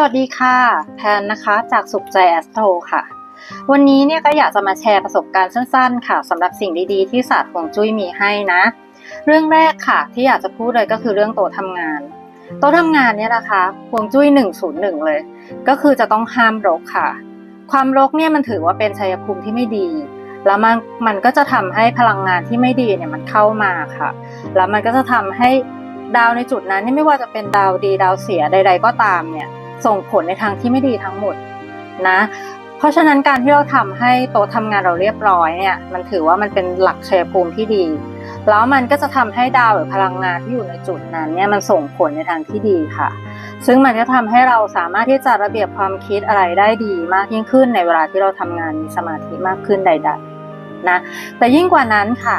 สวัสดีค่ะ แพนนะคะจากสุขใจแอสโทรค่ะ วันนี้เนี่ยก็อยากจะมาแชร์ประสบการณ์สั้นๆ ค่ะสำหรับสิ่งดีๆ ที่ศาสตร์ฮวงจุ้ยมีให้นะ เรื่องแรกค่ะที่อยากจะพูดเลยก็คือเรื่องโต๊ะทำงาน โต๊ะทำงานเนี่ยนะคะฮวงจุ้ย 101 เลย ก็คือจะต้องห้ามรกค่ะ ความรกเนี่ยมันถือว่าเป็นชัยภูมิที่ไม่ดี แล้วมันมันก็จะทำให้พลังงานที่ไม่ดีเนี่ยมันเข้ามาค่ะ แล้วมันก็จะทำให้ดาวในจุดนั้นนี่ไม่ว่าจะเป็นดาวดีดาวเสียใด ๆ ก็ตามเนี่ย ส่งผลในทางที่ไม่ดีทั้งหมดนะ เพราะฉะนั้นการที่เราทำให้โต๊ะทำงานเราเรียบร้อยเนี่ยมันถือว่ามันเป็นหลักชัยภูมิที่ดี แล้วมันก็จะทำให้ดาวหรือพลังงานที่อยู่ในจุดนั้นเนี่ยมันส่งผลในทางที่ดีค่ะ ซึ่งมันก็ทำให้เราสามารถที่จะระเบียบความคิดอะไรได้ดีมากยิ่งขึ้นในเวลาที่เราทำงานมีสมาธิมากขึ้นใด ๆนะแต่ยิ่งกว่านั้นค่ะ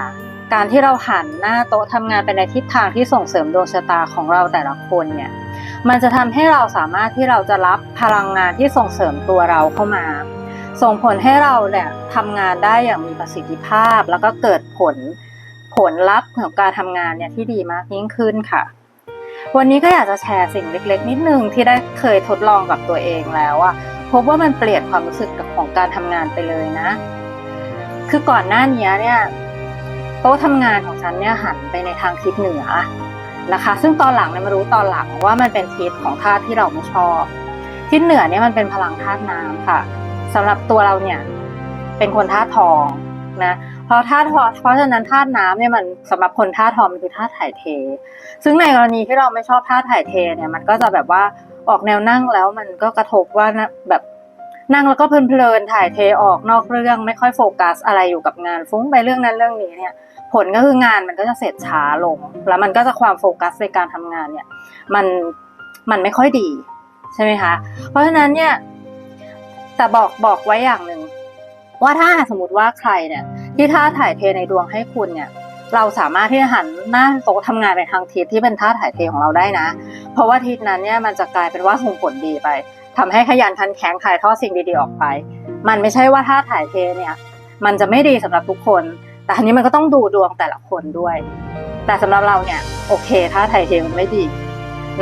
การที่เราหันหน้าโต๊ะทำงานไปในทิศทางที่ส่งเสริมดวงชะตาของเราแต่ละคนเนี่ย มันจะทำให้เราสามารถที่เราจะรับพลังงานที่ส่งเสริมตัวเราเข้ามา ส่งผลให้เราเนี่ยทำงานได้อย่างมีประสิทธิภาพ แล้วก็เกิดผลผลลัพธ์ของการทำงานเนี่ยที่ดีมากยิ่งขึ้นค่ะ วันนี้ก็อยากจะแชร์สิ่งเล็ก ๆ นิดนึงที่ได้เคยทดลองกับตัวเองแล้วอะพบว่ามันเปลี่ยนความรู้สึกของการทำงานไปเลยนะ คือก่อนหน้านี้เนี่ยโต๊ะทำงานของฉันเนี่ยหันไปในทางทิศเหนือ นะคะ ซึ่งตอนหลังเนี่ยมารู้ตอนหลังว่ามันเป็นทิศของธาตุที่เราไม่ชอบทิศเหนือเนี่ยมันเป็นพลังธาตุน้ำค่ะสำหรับตัวเราเนี่ยเป็นคนธาตุทองนะเพราะธาตุเพราะฉะนั้นธาตุน้ำเนี่ยมันสำหรับคนธาตุทองมันคือธาตุถ่ายเท ซึ่งในกรณีที่เราไม่ชอบธาตุถ่ายเทเนี่ยมันก็จะแบบว่าออกแนวนั่งแล้วมันก็กระทบว่าแบบ นั่งแล้วก็เพลินๆถ่ายเทออกนอกเรื่องไม่ค่อยโฟกัสอะไรอยู่กับงานฟุ้งไปเรื่องนั้นเรื่องนี้เนี่ยผลก็คืองานมันก็จะเสร็จช้าลง แล้วมันก็จะความโฟกัสในการทำงานเนี่ยมันมันไม่ค่อยดีใช่ไหมคะเพราะฉะนั้นเนี่ยแต่บอกบอกไว้อย่างหนึ่งว่าถ้าสมมติว่าใครเนี่ย ที่ท่าถ่ายเทในดวงให้คุณเนี่ยเราสามารถที่จะหันหน้าโต๊ะทำงานไปทางทิศที่เป็นท่าถ่ายเทของเราได้นะ เพราะว่าทิศนั้นเนี่ยมันจะกลายเป็นว่าส่งผลดีไป ทำให้ขยันขันแข็งถ่ายทอดสิ่งดีๆออกไป มันไม่ใช่ว่าท่าถ่ายเทเนี่ย มันจะไม่ดีสำหรับทุกคน แต่ทีนี้มันก็ต้องดูดวงแต่ละคนด้วย แต่สำหรับเราเนี่ยโอเค ถ้าไทยเทมันไม่ดี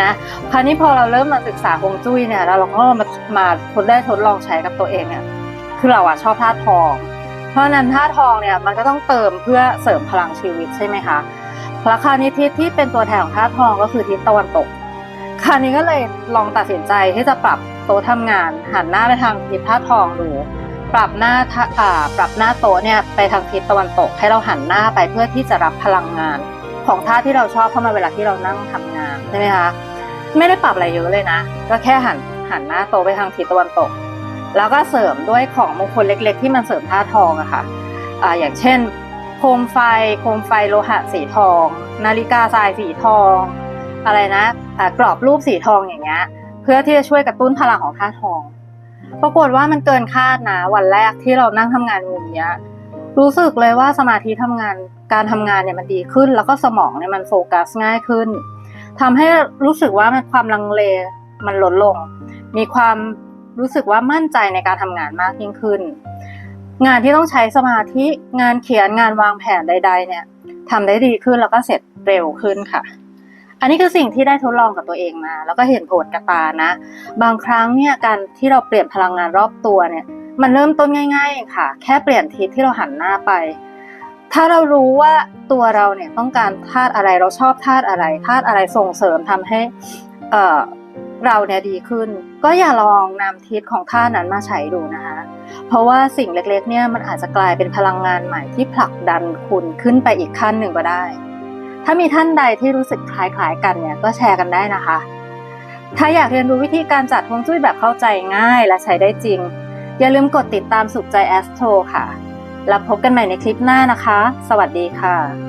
นะคราวนี้พอเราเริ่มมาศึกษาฮวงจุ้ยเนี่ยแล้วเราก็มามาทดได้ทดลองใช้กับตัวเองเนี่ยคือเราอะชอบธาตุทอง เพราะนั้นธาตุทองเนี่ยมันก็ต้องเติมเพื่อเสริมพลังชีวิตใช่ไหมคะแล้วคานี้ทิศที่เป็นตัวแทนของธาตุทองก็คือทิศตะวันตกคราวนี้ก็เลยลองตัดสินใจที่จะปรับ โต๊ะทำงาน หันหน้าไปทางทิศธาทองดูปรับหน้าอ่าปรับหน้าโต๊ะเนี่ยไปทางทิศตะวันตก ให้เราหันหน้าไปเพื่อที่จะรับพลังงาน ของท่าที่เราชอบเข้ามาเวลาที่เรานั่งทำงานใช่ไหมคะไม่ได้ปรับอะไรเยอะเลยนะ ก็แค่หันหันหน้าโต๊ะไปทางทิศตะวันตก แล้วก็เสริมด้วยของมงคลเล็ก ๆ ที่มันเสริมท่าทองอะค่ะอ่าอย่างเช่น โคมไฟโคมไฟโลหะสีทอง นาฬิกาทรายสีทอง อะไรนะอ่ากรอบรูปสีทองอย่างเงี้ย พื่อที่จะช่วยกระตุ้นพลังของท่าทอง ปรากฏว่ามันเกินคาดนะวันแรกที่เรานั่งทำงานมุมเนี้ย รู้สึกเลยว่าสมาธิทำงานการทำงานเนี่ยมันดีขึ้น แล้วก็สมองเนี่ยมันโฟกัสง่ายขึ้นทำให้รู้สึกว่ามันความลังเลมันลดลง มีความรู้สึกว่ามั่นใจในการทำงานมากยิ่งขึ้น งานที่ต้องใช้สมาธิงานเขียนงานวางแผนใด ๆ เนี่ยทำได้ดีขึ้นแล้วก็เสร็จเร็วขึ้นค่ะ อันนี้คือสิ่งที่ได้ทดลองกับตัวเองมา แล้วก็เห็นผลกับตานะ บางครั้งเนี่ยการที่เราเปลี่ยนพลังงานรอบตัวเนี่ย มันเริ่มต้นง่าย ๆ ค่ะ แค่เปลี่ยนทิศที่เราหันหน้าไป ถ้าเรารู้ว่าตัวเราเนี่ยต้องการธาตุอะไรเราชอบธาตุอะไรธาตุอะไรส่งเสริมทำให้เเราเนี่ยดีขึ้น ก็อย่าลองนำทิศของธาตุนั้นมาใช้ดูนะคะ เพราะว่าสิ่งเล็กๆ เนี่ยมันอาจจะกลายเป็นพลังงานใหม่ที่ผลักดันคุณขึ้นไปอีกขั้นหนึ่งก็ได้ ถ้ามีท่านใดที่รู้สึกคล้ายๆกันเนี่ยก็แชร์กันได้นะคะ ถ้าอยากเรียนรู้วิธีการจัดฮวงจุ้ยแบบเข้าใจง่ายและใช้ได้จริง อย่าลืมกดติดตามสุขใจแอสโทรค่ะ แล้วพบกันใหม่ในคลิปหน้านะคะ สวัสดีค่ะ